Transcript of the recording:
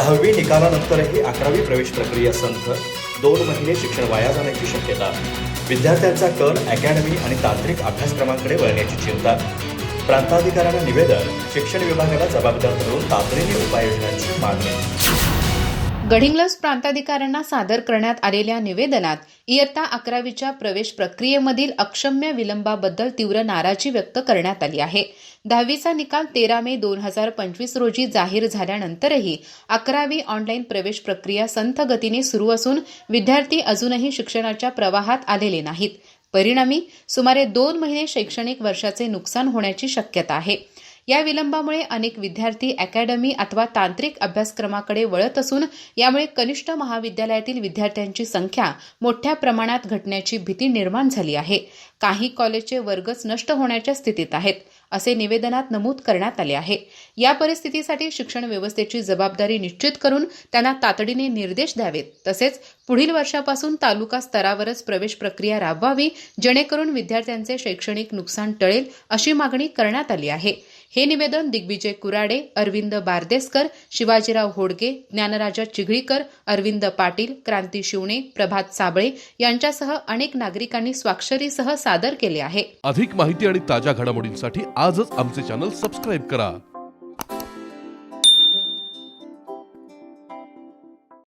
दहावी निकालानंतरही अकरावी प्रवेश प्रक्रिया संथ दोन महिने शिक्षण वाया जाण्याची शक्यता. विद्यार्थ्यांचा कल अकॅडमी आणि तांत्रिक अभ्यासक्रमांकडे वळण्याची चिंता. प्रांताधिकाऱ्यांना निवेदन शिक्षण विभागाला जबाबदार धरून तातडीने उपाययोजनांची मागणी. गडिंग्लज प्रांताधिकाऱ्यांना सादर करण्यात आलेल्या निवेदनात इयत्ता अकरावीच्या प्रवेश प्रक्रियेमधील अक्षम्य विलंबाबद्दल तीव्र नाराजी व्यक्त करण्यात आली आहे. दहावीचा निकाल तेरा मे दोन हजार पंचवीस रोजी जाहीर झाल्यानंतरही अकरावी ऑनलाईन प्रवेश प्रक्रिया संथ गतीने सुरू असून विद्यार्थी अजूनही शिक्षणाच्या प्रवाहात आलेले नाहीत. परिणामी सुमारे दोन महिने शैक्षणिक वर्षाचे नुकसान होण्याची शक्यता आहे. या विलंबामुळे अनेक विद्यार्थी अकॅडमी अथवा तांत्रिक अभ्यासक्रमाकडे वळत असून यामुळे कनिष्ठ महाविद्यालयातील विद्यार्थ्यांची संख्या मोठ्या प्रमाणात घटण्याची भीती निर्माण झाली आहे. काही कॉलेजचे वर्गच नष्ट होण्याच्या स्थितीत आहेत असे निवेदनात नमूद करण्यात आले आहे. या परिस्थितीसाठी शिक्षण व्यवस्थेची जबाबदारी निश्चित करून त्यांना तातडीने निर्देश द्यावेत. तसेच पुढील वर्षापासून तालुका स्तरावरच प्रवेश प्रक्रिया राबवावी जेणेकरून विद्यार्थ्यांचे शैक्षणिक नुकसान टळेल अशी मागणी करण्यात आली आहे. हे निवेदन दिग्विजय कुराडे अरविंद बारदेसकर शिवाजीराव होडगे ज्ञानराजा चिघळीकर अरविंद पाटील क्रांती शिवणे प्रभात साबळे यांच्यासह अनेक नागरिकांनी स्वाक्षरीसह सादर केले आहे. अधिक माहिती आणि ताज्या घडामोडींसाठी आजच आमचे चॅनल सबस्क्राईब करा.